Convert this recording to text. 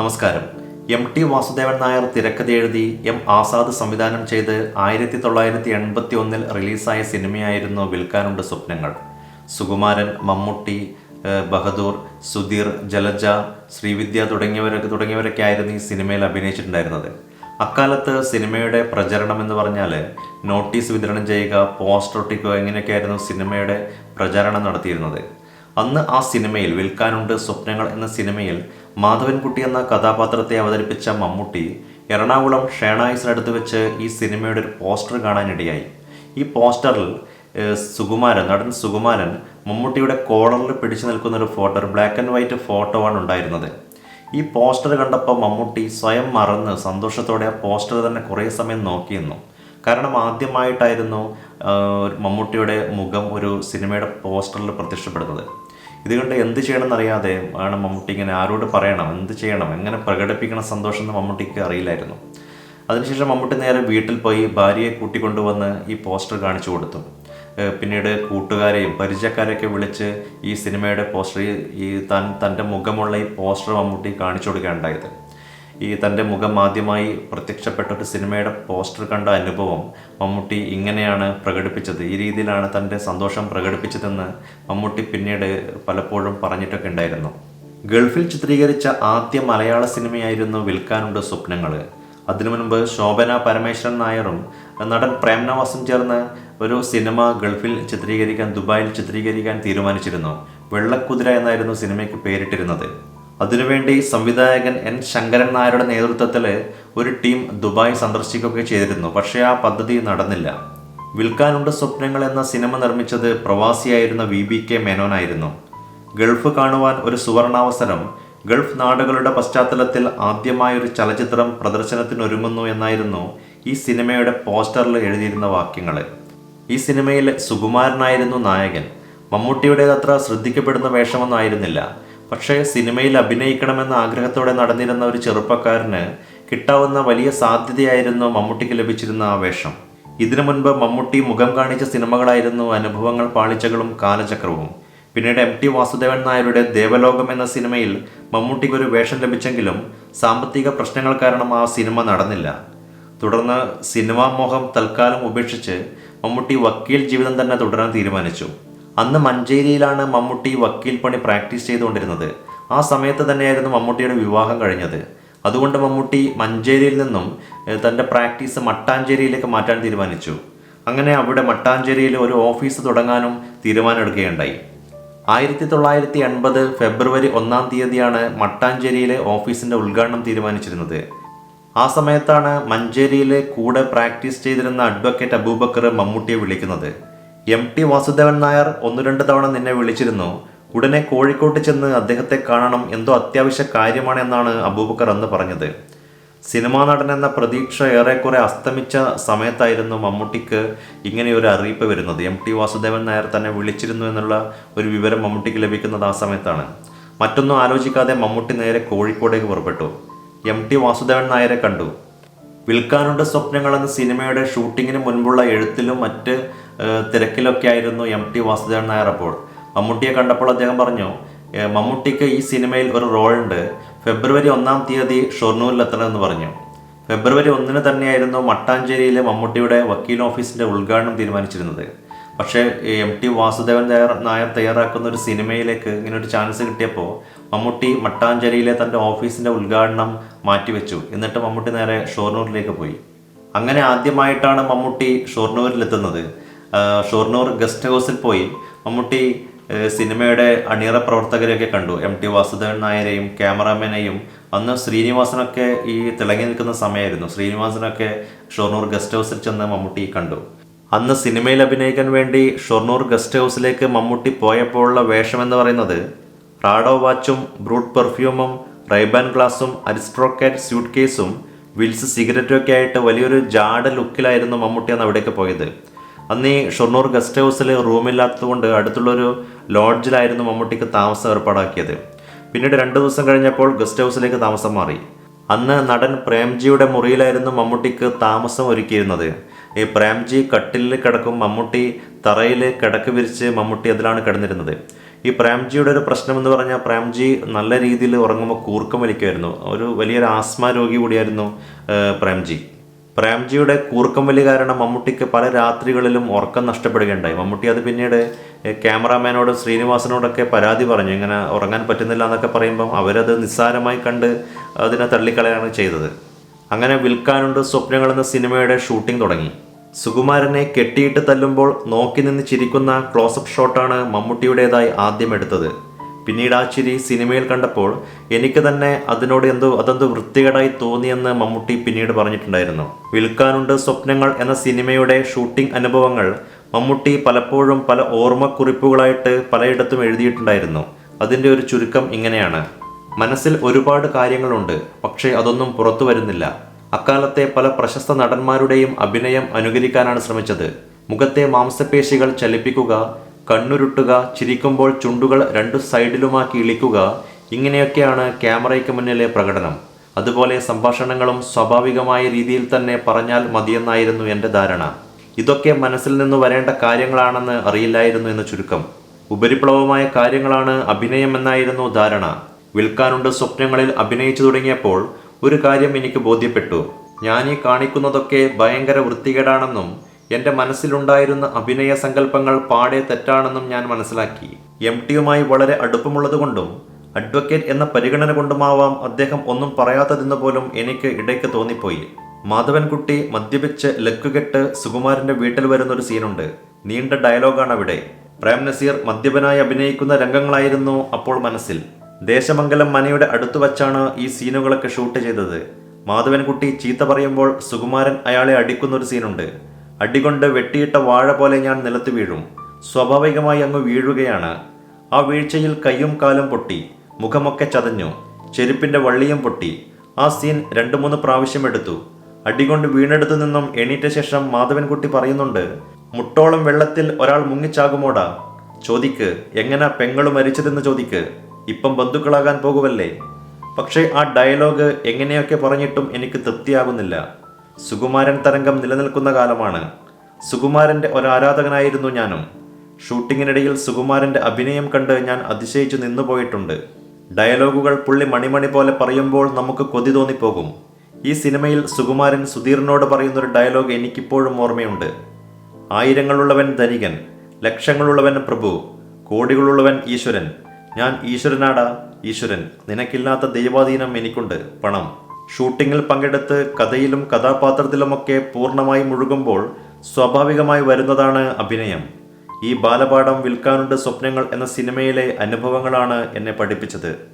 നമസ്കാരം. M T Vasudevan Nair തിരക്കഥ എഴുതി എം ആസാദ് സംവിധാനം ചെയ്ത് ആയിരത്തി തൊള്ളായിരത്തി എൺപത്തി ഒന്നിൽ റിലീസായ സിനിമയായിരുന്നു വിൽക്കാനുണ്ട് സ്വപ്നങ്ങൾ. സുകുമാരൻ മമ്മൂട്ടി ബഹദൂർ സുധീർ ജലജ ശ്രീവിദ്യ തുടങ്ങിയവരൊക്കെ തുടങ്ങിയവരൊക്കെ ആയിരുന്നു ഈ സിനിമയിൽ അഭിനയിച്ചിട്ടുണ്ടായിരുന്നത്. അക്കാലത്ത് സിനിമയുടെ പ്രചരണം എന്ന് പറഞ്ഞാൽ നോട്ടീസ് വിതരണം ചെയ്യുക പോസ്റ്റർ ഒട്ടിക്കുക ഇങ്ങനെയൊക്കെയായിരുന്നു സിനിമയുടെ പ്രചരണം നടത്തിയിരുന്നത്. അന്ന് ആ സിനിമയിൽ വിൽക്കാനുണ്ട് സ്വപ്നങ്ങൾ എന്ന സിനിമയിൽ മാധവൻകുട്ടി എന്ന കഥാപാത്രത്തെ അവതരിപ്പിച്ച മമ്മൂട്ടി എറണാകുളം ഷേണായിസിനടുത്ത് വെച്ച് ഈ സിനിമയുടെ ഒരു പോസ്റ്റർ കാണാനിടയായി. ഈ പോസ്റ്ററിൽ സുകുമാരൻ നടൻ സുകുമാരൻ മമ്മൂട്ടിയുടെ കോളറിൽ പിടിച്ചു നിൽക്കുന്ന ഒരു ഫോട്ടോ ഒരു ബ്ലാക്ക് ആൻഡ് വൈറ്റ് ഫോട്ടോ ആണ് ഉണ്ടായിരുന്നത്. ഈ പോസ്റ്റർ കണ്ടപ്പോൾ മമ്മൂട്ടി സ്വയം മറന്ന് സന്തോഷത്തോടെ ആ പോസ്റ്റർ തന്നെ കുറേ സമയം നോക്കിയിരുന്നു കാരണം ആദ്യമായിട്ടായിരുന്നു മമ്മൂട്ടിയുടെ മുഖം ഒരു സിനിമയുടെ പോസ്റ്ററിൽ പ്രത്യക്ഷപ്പെടുന്നത്. ഇതുകൊണ്ട് എന്ത് ചെയ്യണമെന്നറിയാതെ ആണ് മമ്മൂട്ടി ഇങ്ങനെ ആരോട് പറയണം എന്ത് ചെയ്യണം എങ്ങനെ പ്രകടിപ്പിക്കണം സന്തോഷം എന്ന് മമ്മൂട്ടിക്ക് അറിയില്ലായിരുന്നു. അതിനുശേഷം മമ്മൂട്ടി നേരെ വീട്ടിൽ പോയി ഭാര്യയെ കൂട്ടിക്കൊണ്ടുവന്ന് ഈ പോസ്റ്റർ കാണിച്ചു കൊടുത്തു. പിന്നീട് കൂട്ടുകാരെയും പരിചയക്കാരെയൊക്കെ വിളിച്ച് ഈ സിനിമയുടെ പോസ്റ്റർ ഈ താൻ തന്റെ മുഖമുള്ള ഈ പോസ്റ്റർ മമ്മൂട്ടി കാണിച്ചു കൊടുക്കുകയുണ്ടായത്. ഈ തന്റെ മുഖം ആദ്യമായി പ്രത്യക്ഷപ്പെട്ട ഒരു സിനിമയുടെ പോസ്റ്റർ കണ്ട അനുഭവം മമ്മൂട്ടി ഇങ്ങനെയാണ് പ്രകടിപ്പിച്ചത്. ഈ രീതിയിലാണ് തന്റെ സന്തോഷം പ്രകടിപ്പിച്ചതെന്ന് മമ്മൂട്ടി പിന്നീട് പലപ്പോഴും പറഞ്ഞിട്ടൊക്കെ ഉണ്ടായിരുന്നു. ഗൾഫിൽ ചിത്രീകരിച്ച ആദ്യ മലയാള സിനിമയായിരുന്നു വിൽക്കാനുണ്ട് സ്വപ്നങ്ങൾ അതിനു മുൻപ് ശോഭന പരമേശ്വരൻ നായറും നടൻ പ്രേംനവാസും ചേർന്ന് ഒരു സിനിമ ഗൾഫിൽ ചിത്രീകരിക്കാൻ ദുബായിൽ ചിത്രീകരിക്കാൻ തീരുമാനിച്ചിരുന്നു. വെള്ളക്കുതിര എന്നായിരുന്നു സിനിമയ്ക്ക് പേരിട്ടിരുന്നത്. അതിനുവേണ്ടി സംവിധായകൻ എൻ ശങ്കരൻ നായരുടെ നേതൃത്വത്തിൽ ഒരു ടീം ദുബായ് സന്ദർശിക്കുകയൊക്കെ ചെയ്തിരുന്നു. പക്ഷേ ആ പദ്ധതി നടന്നില്ല. വിൽക്കാനുണ്ട് സ്വപ്നങ്ങൾ എന്ന സിനിമ നിർമ്മിച്ചത് പ്രവാസിയായിരുന്ന വി ബി കെ മേനോനായിരുന്നു. ഗൾഫ് കാണുവാൻ ഒരു സുവർണാവസരം ഗൾഫ് നാടുകളുടെ പശ്ചാത്തലത്തിൽ ആദ്യമായ ഒരു ചലച്ചിത്രം പ്രദർശനത്തിനൊരുങ്ങുന്നു എന്നായിരുന്നു ഈ സിനിമയുടെ പോസ്റ്ററിൽ എഴുതിയിരുന്ന വാക്യങ്ങൾ ഈ സിനിമയിൽ സുകുമാരനായിരുന്നു നായകൻ. മമ്മൂട്ടിയുടേത് അത്ര ശ്രദ്ധിക്കപ്പെടുന്ന വേഷമൊന്നും ആയിരുന്നില്ല. പക്ഷേ സിനിമയിൽ അഭിനയിക്കണമെന്ന ആഗ്രഹത്തോടെ നടന്നിരുന്ന ഒരു ചെറുപ്പക്കാരന് കിട്ടാവുന്ന വലിയ സാധ്യതയായിരുന്നു മമ്മൂട്ടിക്ക് ലഭിച്ചിരുന്ന ആ വേഷം ഇതിനു മുൻപ് മമ്മൂട്ടി മുഖം കാണിച്ച സിനിമകളായിരുന്നു അനുഭവങ്ങൾ പാളിച്ചകളും കാലചക്രവും. പിന്നീട് എം ടി വാസുദേവൻ നായരുടെ ദേവലോകം എന്ന സിനിമയിൽ മമ്മൂട്ടിക്ക് ഒരു വേഷം ലഭിച്ചെങ്കിലും സാമ്പത്തിക പ്രശ്നങ്ങൾ കാരണം ആ സിനിമ നടന്നില്ല. തുടർന്ന് സിനിമാ മോഹം തൽക്കാലം ഉപേക്ഷിച്ച് മമ്മൂട്ടി വക്കീൽ ജീവിതം തന്നെ തുടരാൻ തീരുമാനിച്ചു. അന്ന് മഞ്ചേരിയിലാണ് മമ്മൂട്ടി വക്കീൽ പണി പ്രാക്ടീസ് ചെയ്തുകൊണ്ടിരുന്നത്. ആ സമയത്ത് തന്നെയായിരുന്നു മമ്മൂട്ടിയുടെ വിവാഹം കഴിഞ്ഞത്. അതുകൊണ്ട് മമ്മൂട്ടി മഞ്ചേരിയിൽ നിന്നും തന്റെ പ്രാക്ടീസ് മട്ടാഞ്ചേരിയിലേക്ക് മാറ്റാൻ തീരുമാനിച്ചു. അങ്ങനെ അവിടെ മട്ടാഞ്ചേരിയിൽ ഒരു ഓഫീസ് തുടങ്ങാനും തീരുമാനമെടുക്കുകയുണ്ടായി. ആയിരത്തി തൊള്ളായിരത്തി എൺപത് ഫെബ്രുവരി ഒന്നാം തീയതിയാണ് മട്ടാഞ്ചേരിയിലെ ഓഫീസിന്റെ ഉദ്ഘാടനം തീരുമാനിച്ചിരുന്നത്. ആ സമയത്താണ് മഞ്ചേരിയിലെ കൂടെ പ്രാക്ടീസ് ചെയ്തിരുന്ന അഡ്വക്കേറ്റ് അബൂബക്കർ മമ്മൂട്ടിയെ വിളിക്കുന്നത്. എം ടി വാസുദേവൻ നായർ ഒന്ന് രണ്ട് തവണ നിന്നെ വിളിച്ചിരുന്നു. ഉടനെ കോഴിക്കോട്ട് ചെന്ന് അദ്ദേഹത്തെ കാണണം എന്തോ അത്യാവശ്യ കാര്യമാണ് എന്നാണ് അബൂബക്കർ അന്ന് പറഞ്ഞത്. സിനിമാ നടൻ എന്ന പ്രതീക്ഷ ഏറെക്കുറെ അസ്തമിച്ച സമയത്തായിരുന്നു മമ്മൂട്ടിക്ക് ഇങ്ങനെ ഒരു അറിയിപ്പ് വരുന്നത്. എം ടി വാസുദേവൻ നായർ തന്നെ വിളിച്ചിരുന്നു എന്നുള്ള ഒരു വിവരം മമ്മൂട്ടിക്ക് ലഭിക്കുന്നത് ആ സമയത്താണ്. മറ്റൊന്നും ആലോചിക്കാതെ മമ്മൂട്ടി നേരെ കോഴിക്കോടേക്ക് പുറപ്പെട്ടു. എം ടി വാസുദേവൻ നായരെ കണ്ടു. വിൽക്കാനുണ്ട് സ്വപ്നങ്ങൾ എന്ന സിനിമയുടെ ഷൂട്ടിങ്ങിന് മുൻപുള്ള എഴുത്തിലും മറ്റ് തിരക്കിലൊക്കെ ആയിരുന്നു എം ടി വാസുദേവൻ നായർ അപ്പോൾ. മമ്മൂട്ടിയെ കണ്ടപ്പോൾ അദ്ദേഹം പറഞ്ഞു മമ്മൂട്ടിക്ക് ഈ സിനിമയിൽ ഒരു റോൾ ഉണ്ട് ഫെബ്രുവരി ഒന്നാം തീയതി ഷൊർണൂരിലെത്തണമെന്ന് പറഞ്ഞു. ഫെബ്രുവരി ഒന്നിന് തന്നെയായിരുന്നു മട്ടാഞ്ചേരിയിലെ മമ്മൂട്ടിയുടെ വക്കീൽ ഓഫീസിന്റെ ഉദ്ഘാടനം തീരുമാനിച്ചിരുന്നത്. പക്ഷേ എം ടി വാസുദേവൻ നായർ തയ്യാറാക്കുന്ന ഒരു സിനിമയിലേക്ക് ഇങ്ങനെ ഒരു ചാൻസ് കിട്ടിയപ്പോൾ മമ്മൂട്ടി മട്ടാഞ്ചേരിയിലെ തന്റെ ഓഫീസിന്റെ ഉദ്ഘാടനം മാറ്റിവെച്ചു. എന്നിട്ട് മമ്മൂട്ടി നേരെ ഷൊർണൂരിലേക്ക് പോയി. അങ്ങനെ ആദ്യമായിട്ടാണ് മമ്മൂട്ടി ഷൊർണൂരിലെത്തുന്നത്. ഷൊർണൂർ ഗസ്റ്റ് ഹൗസിൽ പോയി മമ്മൂട്ടി സിനിമയുടെ അണിയറ പ്രവർത്തകരെയൊക്കെ കണ്ടു. എം ടി വാസുദേവൻ നായരെയും ക്യാമറാമാനെയും. അന്ന് ശ്രീനിവാസനൊക്കെ ഈ തിളങ്ങി നിൽക്കുന്ന സമയമായിരുന്നു. ശ്രീനിവാസനൊക്കെ ഷോർണൂർ ഗസ്റ്റ് ഹൗസിൽ ചെന്ന് മമ്മൂട്ടി കണ്ടു. അന്ന് സിനിമയിൽ അഭിനയിക്കാൻ വേണ്ടി ഷൊർണൂർ ഗസ്റ്റ് ഹൗസിലേക്ക് മമ്മൂട്ടി പോയപ്പോഴുള്ള വേഷം എന്ന് പറയുന്നത് റാഡോ വാച്ചും ബ്രൂട്ട് പെർഫ്യൂമും റൈബാൻ ഗ്ലാസും അരിസ്ട്രോക്കാറ്റ് സ്യൂട്ട് കേസും വിൽസ് സിഗരറ്റും ഒക്കെ ആയിട്ട് വലിയൊരു ജാഡ ലുക്കിലായിരുന്നു മമ്മൂട്ടി അന്ന് അവിടേക്ക് പോയത്. അന്ന് ഈ ഷൊർണൂർ ഗസ്റ്റ് ഹൗസിൽ റൂമില്ലാത്തതുകൊണ്ട് അടുത്തുള്ളൊരു ലോഡ്ജിലായിരുന്നു മമ്മൂട്ടിക്ക് താമസം ഏർപ്പാടാക്കിയത്. പിന്നീട് രണ്ട് ദിവസം കഴിഞ്ഞപ്പോൾ ഗസ്റ്റ് ഹൗസിലേക്ക് താമസം മാറി. അന്ന് നടൻ പ്രേംജിയുടെ മുറിയിലായിരുന്നു മമ്മൂട്ടിക്ക് താമസം ഒരുക്കിയിരുന്നത്. ഈ പ്രേംജി കട്ടിലിൽ കിടക്കും മമ്മൂട്ടി തറയിൽ കിടക്ക് വിരിച്ച് മമ്മൂട്ടി അതിലാണ് കിടന്നിരുന്നത്. ഈ പ്രേംജിയുടെ ഒരു പ്രശ്നം എന്ന് പറഞ്ഞാൽ പ്രേംജി നല്ല രീതിയിൽ ഉറങ്ങുമ്പോൾ കൂർക്കം വലിക്കുമായിരുന്നു. ഒരു വലിയൊരു ആസ്മ രോഗി കൂടിയായിരുന്നു പ്രേംജി. പ്രേംജിയുടെ കൂർക്കം വലി കാരണം മമ്മൂട്ടിക്ക് പല രാത്രികളിലും ഉറക്കം നഷ്ടപ്പെടുകയുണ്ടായി. മമ്മൂട്ടി അത് പിന്നീട് ക്യാമറാമാനോട് ശ്രീനിവാസനോടൊക്കെ പരാതി പറഞ്ഞു. ഇങ്ങനെ ഉറങ്ങാൻ പറ്റുന്നില്ല എന്നൊക്കെ പറയുമ്പം അവരത് നിസ്സാരമായി കണ്ട് അതിനെ തള്ളിക്കളയാണ് ചെയ്തത്. അങ്ങനെ വിൽക്കാനുണ്ട് സ്വപ്നങ്ങൾ എന്ന സിനിമയുടെ ഷൂട്ടിംഗ് തുടങ്ങി. സുകുമാരനെ കെട്ടിയിട്ട് തല്ലുമ്പോൾ നോക്കി നിന്ന് ചിരിക്കുന്ന ക്ലോസപ്പ് ഷോട്ടാണ് മമ്മൂട്ടിയുടേതായി ആദ്യം എടുത്തത്. പിന്നീട് ആ ചിരി സിനിമയിൽ കണ്ടപ്പോൾ എനിക്ക് തന്നെ അതിനോട് എന്തോ അതെന്തോ വൃത്തികേടായി തോന്നിയെന്ന് മമ്മൂട്ടി പിന്നീട് പറഞ്ഞിട്ടുണ്ടായിരുന്നു. വിൽക്കാനുണ്ട് സ്വപ്നങ്ങൾ എന്ന സിനിമയുടെ ഷൂട്ടിംഗ് അനുഭവങ്ങൾ മമ്മൂട്ടി പലപ്പോഴും പല ഓർമ്മക്കുറിപ്പുകളായിട്ട് പലയിടത്തും എഴുതിയിട്ടുണ്ടായിരുന്നു. അതിന്റെ ഒരു ചുരുക്കം ഇങ്ങനെയാണ്. മനസ്സിൽ ഒരുപാട് കാര്യങ്ങളുണ്ട് പക്ഷേ അതൊന്നും പുറത്തു വരുന്നില്ല. അക്കാലത്തെ പല പ്രശസ്ത നടന്മാരുടെയും അഭിനയം അനുകരിക്കാനാണ് ശ്രമിച്ചത്. മുഖത്തെ മാംസപേശികൾ ചലിപ്പിക്കുക കണ്ണുരുട്ടുക ചിരിക്കുമ്പോൾ ചുണ്ടുകൾ രണ്ടു സൈഡിലുമാക്കി ഇളിക്കുക ഇങ്ങനെയൊക്കെയാണ് ക്യാമറയ്ക്ക് മുന്നിലെ പ്രകടനം. അതുപോലെ സംഭാഷണങ്ങളും സ്വാഭാവികമായ രീതിയിൽ തന്നെ പറഞ്ഞാൽ മതിയെന്നായിരുന്നു എന്റെ ധാരണ. ഇതൊക്കെ മനസ്സിൽ നിന്ന് വരേണ്ട കാര്യങ്ങളാണെന്ന് അറിയില്ലായിരുന്നു എന്ന് ചുരുക്കം. ഉപരിപ്ലവമായ കാര്യങ്ങളാണ് അഭിനയം എന്നായിരുന്നു ധാരണ. വിൽക്കാനുണ്ട് സ്വപ്നങ്ങളിൽ അഭിനയിച്ചു തുടങ്ങിയപ്പോൾ ഒരു കാര്യം എനിക്ക് ബോധ്യപ്പെട്ടു. ഞാൻ ഈ കാണിക്കുന്നതൊക്കെ ഭയങ്കര വൃത്തികേടാണെന്നും എന്റെ മനസ്സിലുണ്ടായിരുന്ന അഭിനയ സങ്കല്പങ്ങൾ പാടെ തെറ്റാണെന്നും ഞാൻ മനസ്സിലാക്കി. എം ടിയുമായി വളരെ അടുപ്പമുള്ളതുകൊണ്ടും അഡ്വക്കേറ്റ് എന്ന പരിഗണന കൊണ്ടുമാവാം അദ്ദേഹം ഒന്നും പറയാത്തതെന്ന് പോലും എനിക്ക് ഇടയ്ക്ക് തോന്നിപ്പോയി. മാധവൻകുട്ടി മദ്യപിച്ച് ലക്കുകെട്ട് സുകുമാരന്റെ വീട്ടിൽ വരുന്ന ഒരു സീനുണ്ട്. നീണ്ട ഡയലോഗാണ് അവിടെ പ്രേം നസീർ മദ്യപനായി അഭിനയിക്കുന്ന രംഗങ്ങളായിരുന്നു അപ്പോൾ മനസ്സിൽ. ദേശമംഗലം മനയുടെ അടുത്തു വച്ചാണ് ഈ സീനുകളൊക്കെ ഷൂട്ട് ചെയ്തത്. മാധവൻകുട്ടി ചീത്ത പറയുമ്പോൾ സുകുമാരൻ അയാളെ അടിക്കുന്ന ഒരു സീനുണ്ട്. അടികൊണ്ട് വെട്ടിയിട്ട വാഴ പോലെ ഞാൻ നിലത്ത് വീഴും. സ്വാഭാവികമായി അങ്ങ് വീഴുകയാണ്. ആ വീഴ്ചയിൽ കൈയും കാലും പൊട്ടി. മുഖമൊക്കെ ചതഞ്ഞു. ചെരുപ്പിന്റെ വള്ളിയും പൊട്ടി. ആ സീൻ രണ്ടു മൂന്ന് പ്രാവശ്യം എടുത്തു. അടികൊണ്ട് വീണെടുത്തു നിന്നും എണീറ്റ ശേഷം മാധവൻകുട്ടി പറയുന്നുണ്ട് മുട്ടോളം വെള്ളത്തിൽ ഒരാൾ മുങ്ങിച്ചാകുമോടാ? ചോദിക്ക് എങ്ങനാ പെങ്ങൾ മരിച്ചതെന്ന് ചോദിക്ക്. ഇപ്പം ബന്ധുക്കളാകാൻ പോകുമല്ലേ പക്ഷേ ആ ഡയലോഗ് എങ്ങനെയൊക്കെ പറഞ്ഞിട്ടും എനിക്ക് തൃപ്തിയാകുന്നില്ല. സുകുമാരൻ തരംഗം നിലനിൽക്കുന്ന കാലമാണ്. സുകുമാരന്റെ ഒരാരാധകനായിരുന്നു ഞാനും. ഷൂട്ടിങ്ങിനിടയിൽ സുകുമാരന്റെ അഭിനയം കണ്ട് ഞാൻ അതിശയിച്ചു നിന്നുപോയിട്ടുണ്ട്. ഡയലോഗുകൾ പുള്ളി മണിമണി പോലെ പറയുമ്പോൾ നമുക്ക് കൊതി തോന്നിപ്പോകും. ഈ സിനിമയിൽ സുകുമാരൻ സുധീറിനോട് പറയുന്നൊരു ഡയലോഗ് എനിക്കിപ്പോഴും ഓർമ്മയുണ്ട്. ആയിരങ്ങളുള്ളവൻ ധനികൻ ലക്ഷങ്ങളുള്ളവൻ പ്രഭു കോടികളുള്ളവൻ ഈശ്വരൻ. ഞാൻ ഈശ്വരനാടാ ഈശ്വരൻ. നിനക്കില്ലാത്ത ദൈവാധീനം എനിക്കുണ്ട് പണം. ഷൂട്ടിങ്ങിൽ പങ്കെടുത്ത് കഥയിലും കഥാപാത്രത്തിലുമൊക്കെ പൂർണമായി മുഴുകുമ്പോൾ സ്വാഭാവികമായി വരുന്നതാണ് അഭിനയം. ഈ ബാലപാഠം വിൽക്കാനുണ്ട് സ്വപ്നങ്ങൾ എന്ന സിനിമയിലെ അനുഭവങ്ങളാണ് എന്നെ പഠിപ്പിച്ചത്.